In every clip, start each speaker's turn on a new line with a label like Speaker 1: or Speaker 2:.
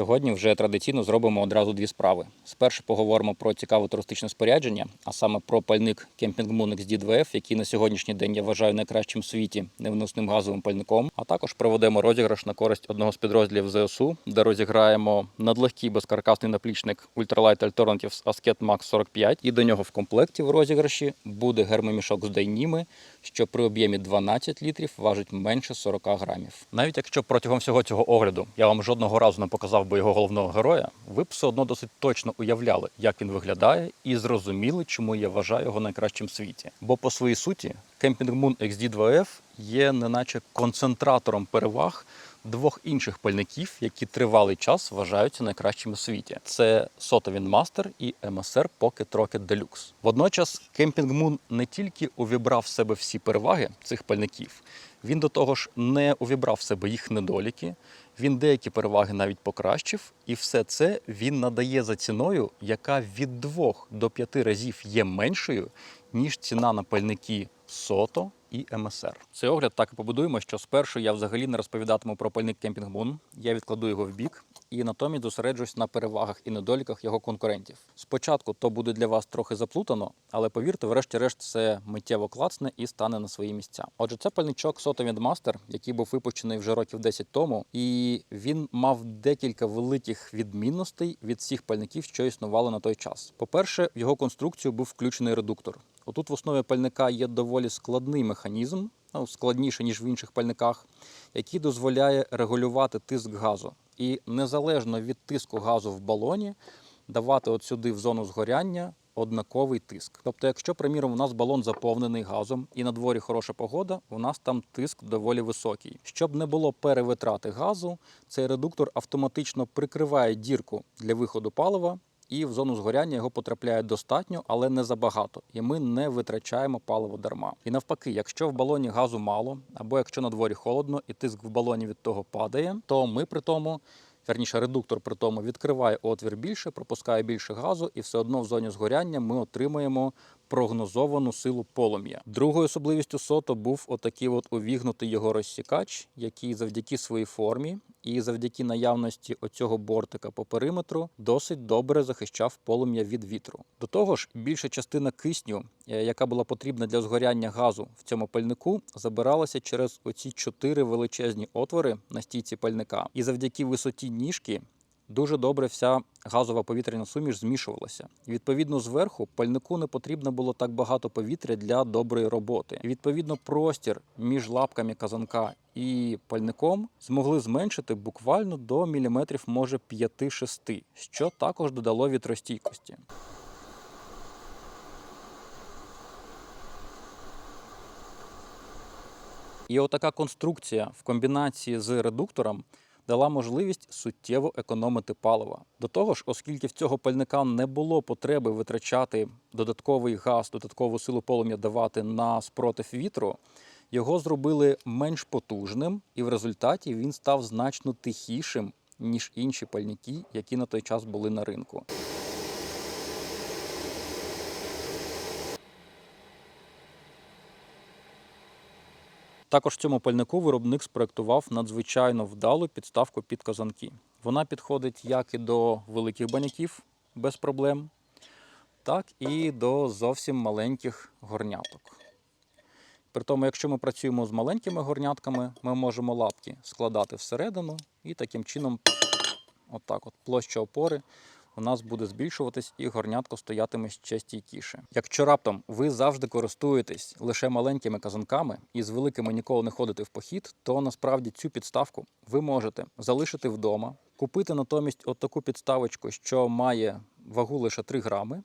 Speaker 1: Сьогодні вже традиційно зробимо одразу дві справи. Спершу поговоримо про цікаве туристичне спорядження, а саме про пальник Camping Moon XD2F, який на сьогоднішній день я вважаю найкращим в світі невиносним газовим пальником. А також проведемо розіграш на користь одного з підрозділів ЗСУ, де розіграємо надлегкий безкаркасний наплічник Ultralight Alternatives Asket Max 45. І до нього в комплекті в розіграші буде гермомішок з дайніми, що при об'ємі 12 літрів важить менше 40 грамів. Навіть якщо протягом всього цього огляду я вам жодного разу не показав би його головного героя, ви б все одно досить точно уявляли, як він виглядає, і зрозуміли, чому я вважаю його найкращим в світі. Бо по своїй суті Camping Moon XD2F є неначе концентратором переваг двох інших пальників, які тривалий час вважаються найкращими в світі. Це Soto Windmaster і MSR Pocket Rocket Deluxe. Водночас Camping Moon не тільки увібрав в себе всі переваги цих пальників, він до того ж не увібрав в себе їх недоліки. Він деякі переваги навіть покращив, і все це він надає за ціною, яка від 2 до 5 разів є меншою, ніж ціна на пальники Сото і МСР. Цей огляд так і побудуємо, що спершу я взагалі не розповідатиму про пальник Camping Moon, я відкладу його в бік і натомість зосереджусь на перевагах і недоліках його конкурентів. Спочатку то буде для вас трохи заплутано, але повірте, врешті-решт це миттєво клацне і стане на свої місця. Отже, це пальничок Soto Windmaster, який був випущений вже років 10 тому, і він мав декілька великих відмінностей від всіх пальників, що існували на той час. По-перше, в його конструкцію був включений редуктор. Отут в основі пальника є доволі складний механізм, ну, складніше ніж в інших пальниках, який дозволяє регулювати тиск газу. І незалежно від тиску газу в балоні давати от сюди в зону згоряння однаковий тиск. Тобто, якщо, приміром, у нас балон заповнений газом і на дворі хороша погода, у нас там тиск доволі високий. Щоб не було перевитрати газу, цей редуктор автоматично прикриває дірку для виходу палива. І в зону згоряння його потрапляє достатньо, але не забагато. І ми не витрачаємо паливо дарма. І навпаки, якщо в балоні газу мало, або якщо на дворі холодно і тиск в балоні від того падає, то ми при тому, верніше, редуктор при тому відкриває отвір більше, пропускає більше газу, і все одно в зоні згоряння ми отримаємо прогнозовану силу полум'я. Другою особливістю сото був отакий от увігнутий його розсікач, який завдяки своїй формі і завдяки наявності оцього бортика по периметру досить добре захищав полум'я від вітру. До того ж, більша частина кисню, е, яка була потрібна для згоряння газу в цьому пальнику, забиралася через оці чотири величезні отвори на стійці пальника. І завдяки висоті ніжки дуже добре вся газова повітряна суміш змішувалася. Відповідно, зверху пальнику не потрібно було так багато повітря для доброї роботи. Відповідно, простір між лапками казанка і пальником змогли зменшити буквально до міліметрів, може 5-6, що також додало вітростійкості. І отака конструкція в комбінації з редуктором дала можливість суттєво економити паливо. До того ж, оскільки в цього пальника не було потреби витрачати додатковий газ, додаткову силу полум'я давати на спротив вітру, його зробили менш потужним, і в результаті він став значно тихішим, ніж інші пальники, які на той час були на ринку. Також в цьому пальнику виробник спроектував надзвичайно вдалу підставку під казанки. Вона підходить як і до великих баняків без проблем, так і до зовсім маленьких горняток. При тому, якщо ми працюємо з маленькими горнятками, ми можемо лапки складати всередину і таким чином, отак от, площа опори у нас буде збільшуватись і горнятко стоятиме ще стійкіше. Якщо раптом ви завжди користуєтесь лише маленькими казанками і з великими ніколи не ходите в похід, то насправді цю підставку ви можете залишити вдома, купити натомість от таку підставочку, що має вагу лише 3 грами,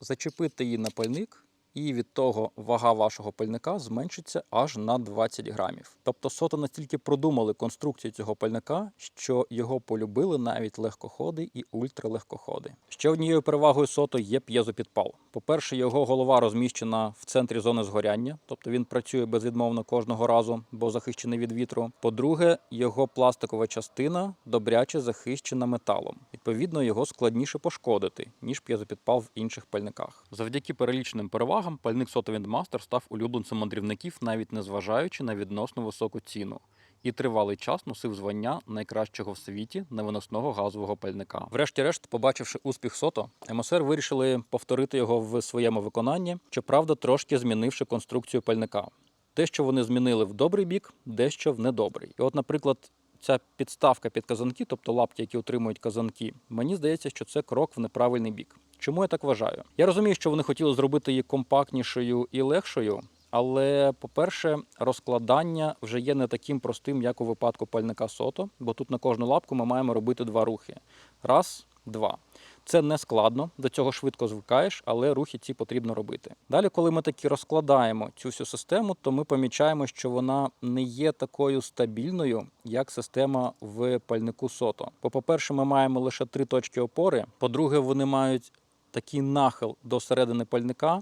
Speaker 1: зачепити її на пальник. І від того вага вашого пальника зменшиться аж на 20 грамів. Тобто сото настільки продумали конструкцію цього пальника, що його полюбили навіть легкоходи і ультралегкоходи. Ще однією перевагою сото є п'єзопідпал. По-перше, його голова розміщена в центрі зони згоряння, тобто він працює безвідмовно кожного разу, бо захищений від вітру. По-друге, його пластикова частина добряче захищена металом. Відповідно, його складніше пошкодити, ніж п'єзопідпал в інших пальниках. Завдяки переліченим перевагам, пальник Soto Windmaster став улюбленцем мандрівників, навіть незважаючи на відносно високу ціну. і тривалий час носив звання найкращого в світі невиносного газового пальника. Врешті-решт, побачивши успіх Сото, МСР вирішили повторити його в своєму виконанні, щоправда, трошки змінивши конструкцію пальника. Дещо вони змінили в добрий бік, дещо в недобрий. І от, наприклад, ця підставка під казанки, тобто лапки, які утримують казанки, мені здається, що це крок в неправильний бік. Чому я так вважаю? Я розумію, що вони хотіли зробити її компактнішою і легшою, але, по-перше, розкладання вже є не таким простим, як у випадку пальника сото, бо тут на кожну лапку ми маємо робити два рухи. Раз, два. Це не складно, до цього швидко звикаєш, але рухи ці потрібно робити. Далі, коли ми таки розкладаємо цю всю систему, то ми помічаємо, що вона не є такою стабільною, як система в пальнику сото. Бо, по-перше, ми маємо лише три точки опори. По-друге, вони мають такий нахил до середини пальника.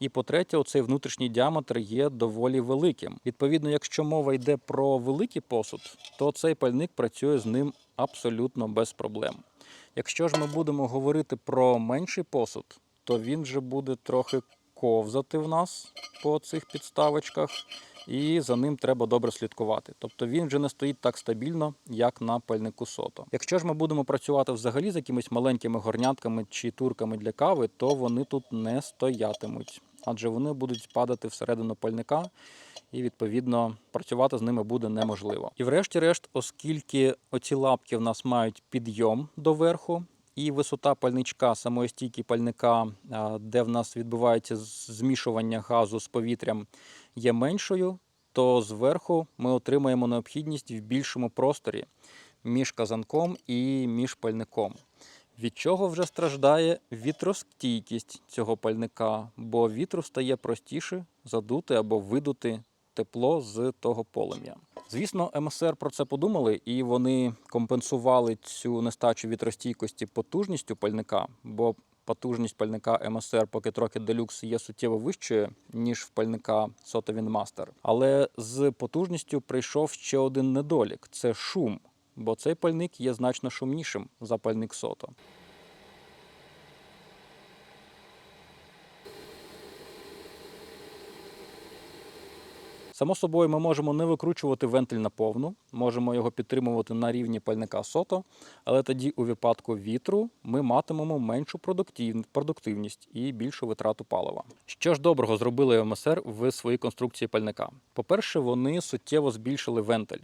Speaker 1: І по-третє, оцей внутрішній діаметр є доволі великим. Відповідно, якщо мова йде про великий посуд, то цей пальник працює з ним абсолютно без проблем. Якщо ж ми будемо говорити про менший посуд, то він вже буде трохи ковзати в нас по цих підставочках, і за ним треба добре слідкувати. Тобто він вже не стоїть так стабільно, як на пальнику сото. Якщо ж ми будемо працювати взагалі з якимись маленькими горнятками чи турками для кави, то вони тут не стоятимуть, адже вони будуть падати всередину пальника. І відповідно працювати з ними буде неможливо. І врешті-решт, оскільки оці лапки в нас мають підйом до верху, і висота пальничка, самої стійки пальника, де в нас відбувається змішування газу з повітрям, є меншою, то зверху ми отримаємо необхідність в більшому просторі між казанком і між пальником. Від чого вже страждає вітростійкість цього пальника, бо вітру стає простіше задути або видути тепло з того полум'я. Звісно, МСР про це подумали, і вони компенсували цю нестачу вітростійкості потужністю пальника, бо потужність пальника МСР поки трохи делюкс є суттєво вищою, ніж в пальника Soto Windmaster. Але з потужністю прийшов ще один недолік це шум, бо цей пальник є значно шумнішим за пальник Сото. Само собою, ми можемо не викручувати вентиль на повну, можемо його підтримувати на рівні пальника сото, але тоді у випадку вітру ми матимемо меншу продуктив- продуктивність і більшу витрату палива. Що ж доброго зробили МСР в своїй конструкції пальника? По-перше, вони суттєво збільшили вентиль.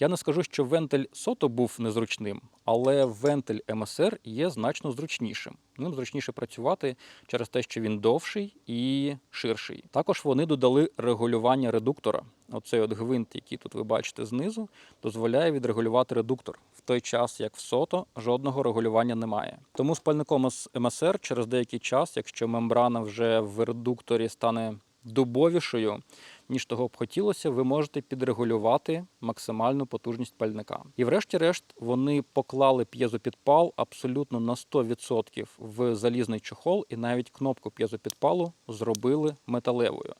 Speaker 1: Я не скажу, що вентиль сото був незручним, але вентиль МСР є значно зручнішим. Ним зручніше працювати через те, що він довший і ширший. Також вони додали регулювання редуктора. Оцей от гвинт, який тут ви бачите знизу, дозволяє відрегулювати редуктор. В той час, як в сото, жодного регулювання немає. Тому з пальником з МСР через деякий час, якщо мембрана вже в редукторі стане дубовішою, ніж того б хотілося, ви можете підрегулювати максимальну потужність пальника. І врешті-решт вони поклали п'єзопідпал абсолютно на 100% в залізний чохол, і навіть кнопку п'єзопідпалу зробили металевою.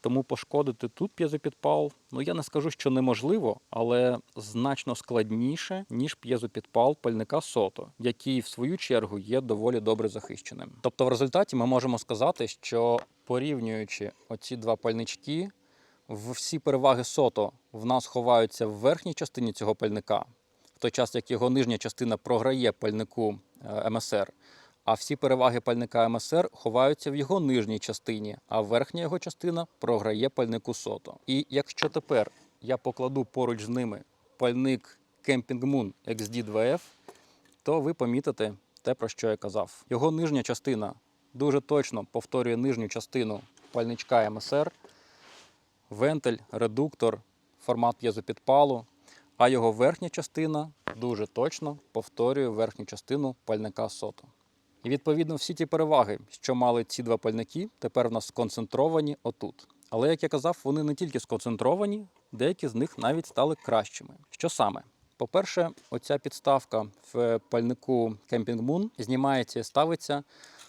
Speaker 1: Тому пошкодити тут п'єзопідпал, ну я не скажу, що неможливо, але значно складніше, ніж п'єзопідпал пальника сото, який в свою чергу є доволі добре захищеним. Тобто, в результаті ми можемо сказати, що порівнюючи оці два пальнички, всі переваги сото в нас ховаються в верхній частині цього пальника, в той час як його нижня частина програє пальнику е, МСР. А всі переваги пальника МСР ховаються в його нижній частині, а верхня його частина програє пальнику сото. І якщо тепер я покладу поруч з ними пальник Camping Moon XD2F, то ви помітите те, про що я казав. Його нижня частина дуже точно повторює нижню частину пальничка МСР, вентиль, редуктор, формат п'єзопідпалу, а його верхня частина дуже точно повторює верхню частину пальника сото. І відповідно всі ті переваги, що мали ці два пальники, тепер в нас сконцентровані отут. Але як я казав, вони не тільки сконцентровані, деякі з них навіть стали кращими. Що саме? По-перше, оця підставка в пальнику Camping Moon знімається і ставиться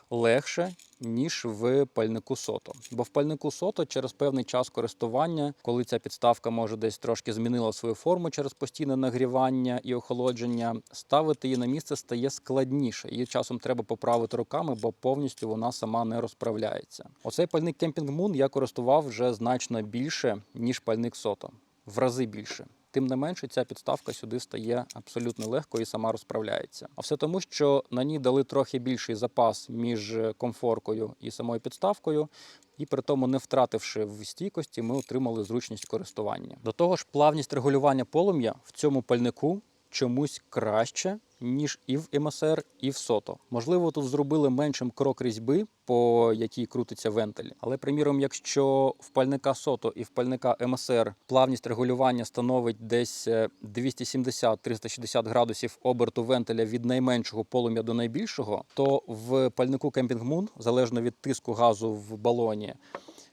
Speaker 1: легше, ніж в пальнику сото. Бо в пальнику сото через певний час користування, коли ця підставка може десь трошки змінила свою форму через постійне нагрівання і охолодження, ставити її на місце стає складніше. Її часом треба поправити руками, бо повністю вона сама не розправляється. Оцей пальник Camping Moon я користував вже значно більше, ніж пальник сото. В рази більше. Тим не менше, ця підставка сюди стає абсолютно легко і сама розправляється. А все тому, що на ній дали трохи більший запас між комфоркою і самою підставкою, і при тому, не втративши в стійкості, ми отримали зручність користування. До того ж, плавність регулювання полум'я в цьому пальнику чомусь краще, ніж і в МСР, і в сото. Можливо, тут зробили меншим крок різьби, по якій крутиться вентиль. Але, приміром, якщо в пальника сото і в пальника МСР плавність регулювання становить десь е, 270-360 градусів оберту вентиля від найменшого полум'я до найбільшого, то в пальнику Camping Moon, залежно від тиску газу в балоні,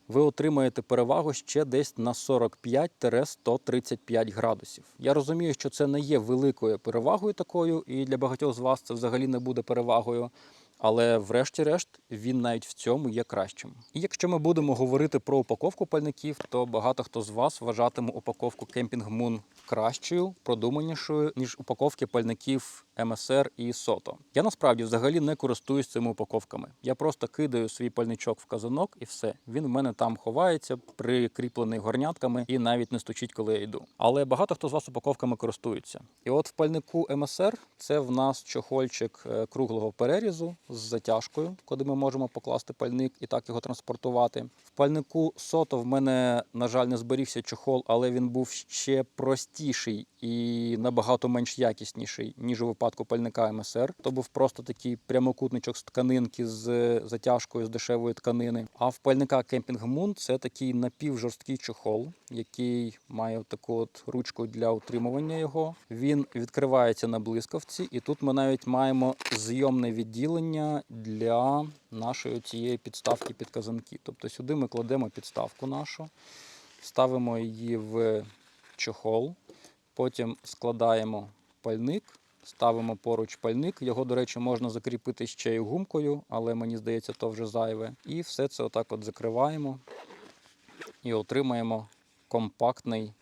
Speaker 1: ви отримаєте перевагу ще десь на 45-135 градусів. Я розумію, що це не є великою перевагою такою, і для багатьох з вас це взагалі не буде перевагою. Але врешті-решт він навіть в цьому є кращим. І якщо ми будемо говорити про упаковку пальників, то багато хто з вас вважатиме упаковку Camping Moon кращою, продуманішою, ніж упаковки пальників МСР і Сото. Я насправді взагалі не користуюсь цими упаковками. Я просто кидаю свій пальничок в казанок і все. Він в мене там ховається, прикріплений горнятками і навіть не стучить, коли я йду. Але багато хто з вас упаковками користується. І от в пальнику МСР це в нас чохольчик е, круглого перерізу з затяжкою, куди ми можемо покласти пальник і так його транспортувати. В пальнику Сото в мене, на жаль, не зберігся чохол, але він був ще простіший і набагато менш якісніший, ніж у випадку пальника МСР. То був просто такий прямокутничок з тканинки з затяжкою з дешевої тканини. А в пальника Camping Moon це такий напівжорсткий чохол, який має таку от ручку для утримування його. Він відкривається на блискавці, і тут ми навіть маємо зйомне відділення для нашої цієї підставки під казанки. Тобто сюди ми кладемо підставку нашу, ставимо її в чохол, потім складаємо пальник. Ставимо поруч пальник. Його, до речі, можна закріпити ще й гумкою, але мені здається, то вже зайве. І все це отак от закриваємо і отримаємо компактний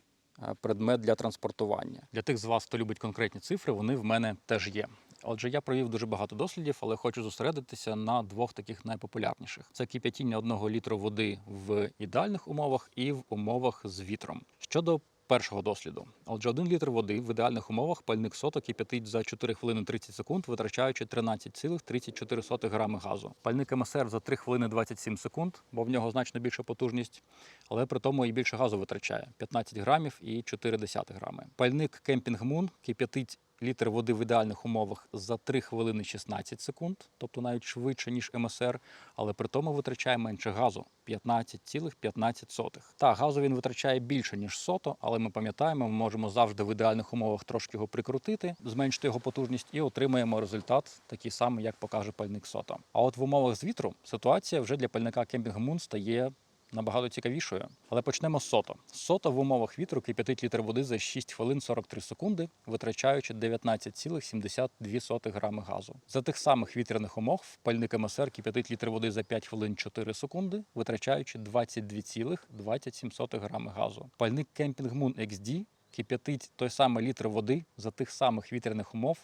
Speaker 1: е, предмет для транспортування. Для тих з вас, хто любить конкретні цифри, вони в мене теж є. Отже, я провів дуже багато дослідів, але хочу зосередитися на двох таких найпопулярніших: це кип'ятіння одного літру води в ідеальних умовах і в умовах з вітром. Щодо першого досліду, отже, один літр води в ідеальних умовах пальник сото кип'ятить за 4 хвилини 30 секунд, витрачаючи 13,34 грами газу. Пальник МСР за 3 хвилини 27 секунд, бо в нього значно більша потужність, але при тому і більше газу витрачає 15 грамів і 0,4 грами. Пальник Camping Moon кип'ятить літр води в ідеальних умовах за 3 хвилини 16 секунд, тобто навіть швидше, ніж МСР, але при тому витрачає менше газу 15,15. Та газу він витрачає більше, ніж сото, але ми пам'ятаємо, ми можемо завжди в ідеальних умовах трошки його прикрутити, зменшити його потужність і отримаємо результат такий самий, як покаже пальник сото. А от в умовах з вітру ситуація вже для пальника Camping Moon стає набагато цікавішою. Але почнемо з сото. Сото в умовах вітру кип'ятить літр води за 6 хвилин 43 секунди, витрачаючи 19,72 грами газу. За тих самих вітряних умов пальник МСР кип'ятить літр води за 5 хвилин 4 секунди, витрачаючи 22,27 грами газу. Пальник Camping Moon XD кип'ятить той самий літр води за тих самих вітряних умов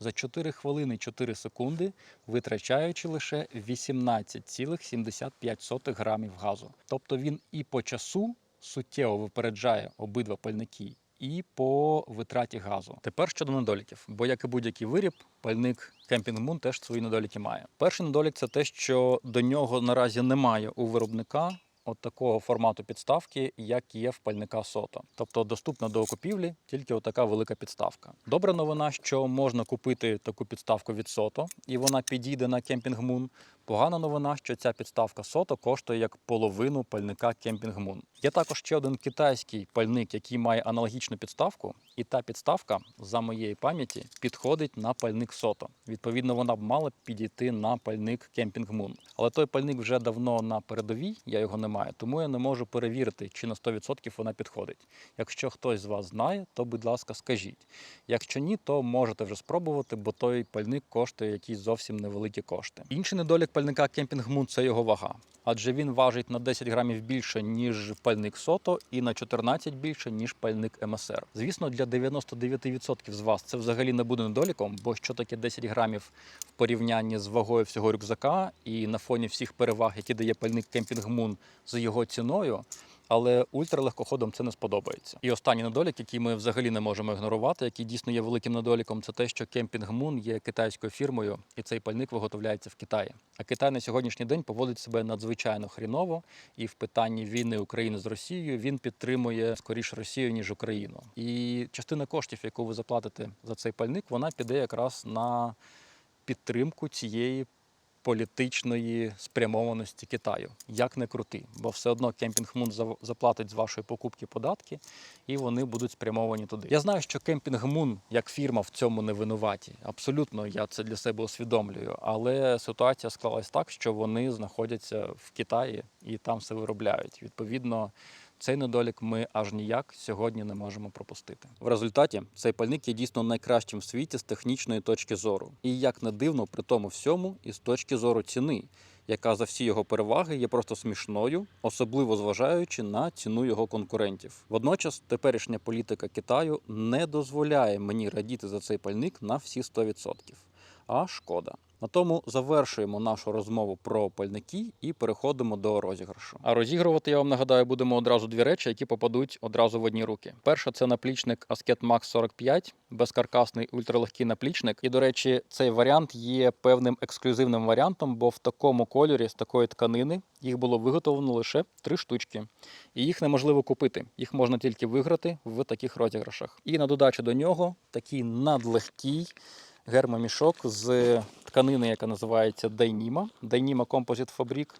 Speaker 1: за 4 хвилини 4 секунди, витрачаючи лише 18,75 грамів газу. Тобто він і по часу суттєво випереджає обидва пальники. І по витраті газу. Тепер щодо недоліків, бо як і будь-який виріб, пальник Camping Moon теж свої недоліки має. Перший недолік це те, що до нього наразі немає у виробника от такого формату підставки, як є в пальника сото. Тобто доступна до окупівлі тільки отака велика підставка. Добра новина, що можна купити таку підставку від сото, і вона підійде на кемпінг Moon. Погана новина, що ця підставка сото коштує як половину пальника Camping Moon. Є також ще один китайський пальник, який має аналогічну підставку, і та підставка, за моєї пам'яті, підходить на пальник сото. Відповідно, вона б мала підійти на пальник Camping Moon. Але той пальник вже давно на передовій, я його не маю, тому я не можу перевірити, чи на 100% вона підходить. Якщо хтось з вас знає, то будь ласка, скажіть. Якщо ні, то можете вже спробувати, бо той пальник коштує якісь зовсім невеликі кошти. Інший недолік пальника Кемпінг Мун – це його вага. Адже він важить на 10 грамів більше, ніж пальник Сото, і на 14 більше, ніж пальник МСР. Звісно, для 99% з вас це взагалі не буде недоліком, бо що таке 10 грамів в порівнянні з вагою всього рюкзака і на фоні всіх переваг, які дає пальник Кемпінг Мун з його ціною. Але ультралегкоходам це не сподобається. І останній недолік, який ми взагалі не можемо ігнорувати, який дійсно є великим недоліком, це те, що Кемпінг Мун є китайською фірмою, і цей пальник виготовляється в Китаї. А Китай на сьогоднішній день поводить себе надзвичайно хріново, і в питанні війни України з Росією він підтримує скоріше Росію ніж Україну. І частина коштів, яку ви заплатите за цей пальник, вона піде якраз на підтримку цієї політичної спрямованості Китаю. Як не крути, бо все одно Кемпінг Мун заплатить з вашої покупки податки, і вони будуть спрямовані туди. Я знаю, що Кемпінг Мун як фірма в цьому не винуваті. Абсолютно я це для себе усвідомлюю. Але ситуація склалась так, що вони знаходяться в Китаї і там все виробляють. Відповідно. Цей недолік ми аж ніяк сьогодні не можемо пропустити. В результаті цей пальник є дійсно найкращим в світі з технічної точки зору. І як не дивно, при тому всьому, і з точки зору ціни, яка за всі його переваги є просто смішною, особливо зважаючи на ціну його конкурентів. Водночас, теперішня політика Китаю не дозволяє мені радіти за цей пальник на всі 100%. А шкода. На тому завершуємо нашу розмову про пальники і переходимо до розіграшу. А розігрувати я вам нагадаю, будемо одразу дві речі, які попадуть одразу в одні руки. Перша це наплічник Asket Max 45, безкаркасний ультралегкий наплічник. І, до речі, цей варіант є певним ексклюзивним варіантом, бо в такому кольорі з такої тканини їх було виготовлено лише три штучки, і їх неможливо купити. Їх можна тільки виграти в таких розіграшах. І на додачу до нього такий надлегкий гермомішок з тканини, яка називається Dyneema, Dyneema Composite Fabric,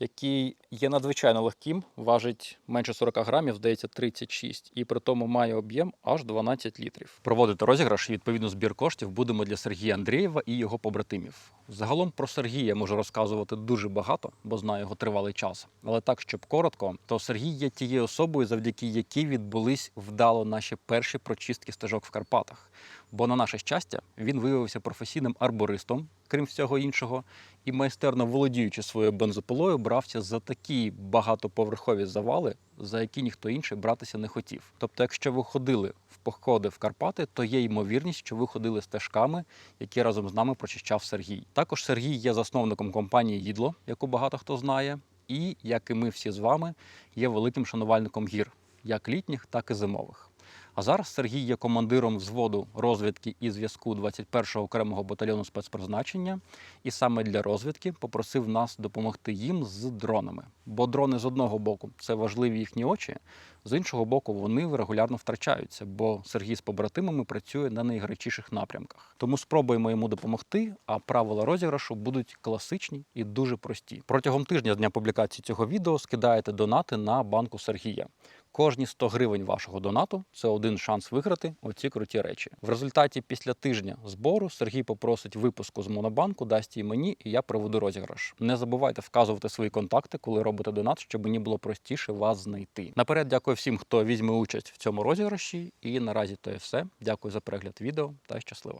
Speaker 1: який є надзвичайно легким, важить менше 40 грамів, здається, 36, і при тому має об'єм аж 12 літрів. Проводити розіграш і відповідно збір коштів будемо для Сергія Андрієва і його побратимів. Загалом про Сергія можу розказувати дуже багато, бо знаю його тривалий час. Але так, щоб коротко, то Сергій є тією особою, завдяки якій відбулись вдало наші перші прочистки стежок в Карпатах. Бо на наше щастя, він виявився професійним арбористом, крім всього іншого, і майстерно володіючи своєю бензопилою, брався за такі багатоповерхові завали, за які ніхто інший братися не хотів. Тобто, якщо ви ходили в походи в Карпати, то є ймовірність, що ви ходили стежками, які разом з нами прочищав Сергій. Також Сергій є засновником компанії Їдло, яку багато хто знає, і як і ми всі з вами, є великим шанувальником гір, як літніх, так і зимових. А зараз Сергій є командиром взводу розвідки і зв'язку 21-го окремого батальйону спецпризначення, і саме для розвідки попросив нас допомогти їм з дронами. Бо дрони з одного боку це важливі їхні очі, з іншого боку, вони регулярно втрачаються, бо Сергій з побратимами працює на найгарячіших напрямках. Тому спробуємо йому допомогти. А правила розіграшу будуть класичні і дуже прості. Протягом тижня з дня публікації цього відео скидаєте донати на банку Сергія. Кожні 100 гривень вашого донату це один шанс виграти оці круті речі. В результаті після тижня збору Сергій попросить випуску з монобанку, дасть її мені, і я проведу розіграш. Не забувайте вказувати свої контакти, коли робите донат, щоб мені було простіше вас знайти. Наперед, дякую всім, хто візьме участь в цьому розіграші. І наразі то є все. Дякую за перегляд відео та щасливо.